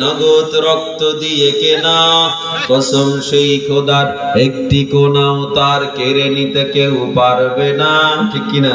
নগদ রক্ত দিয়ে কেনা। কসম সেই খোদার, একটি কোনাও তার কেড়ে নিতে কেউ পারবে না। ঠিক কিনা?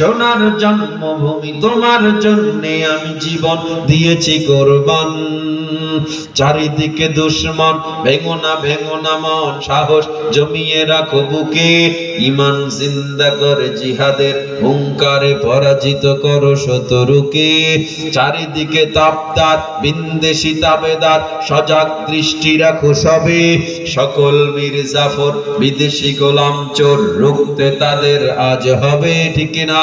সোনার জন্মভূমি, তোমার জন্যে আমি জীবন দিয়েছি কোরবান। চারিদিকে দুশ্মন, ভেঙো না ভেঙো না মন, সাহস জমিয়ে রাখো বুকে। ইমান জিন্দা করে জিহাদের হুঙ্কারে পরাজিত করো শতরুকে। চারিদিকে তাপদার বিন্দেশি তাবেদার, সজাগ দৃষ্টি রাখো সবে। সকল মীর জাফর, বিদেশি গোলাম চোর, রুখতে তাদের আজ হবে, ঠিক না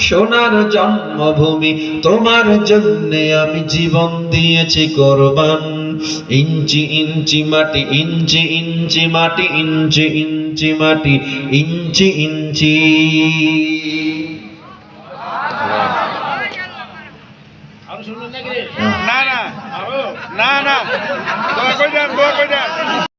সোনার জন্মভূমি তোমার জন্য আমি জীবন দিয়েছি কোরবান ইঞ্চি ইঞ্চি মাটি ইঞ্চি ইঞ্চি মাটি ইঞ্চি ইঞ্চি মাটি ইঞ্চি ইঞ্চি না না না না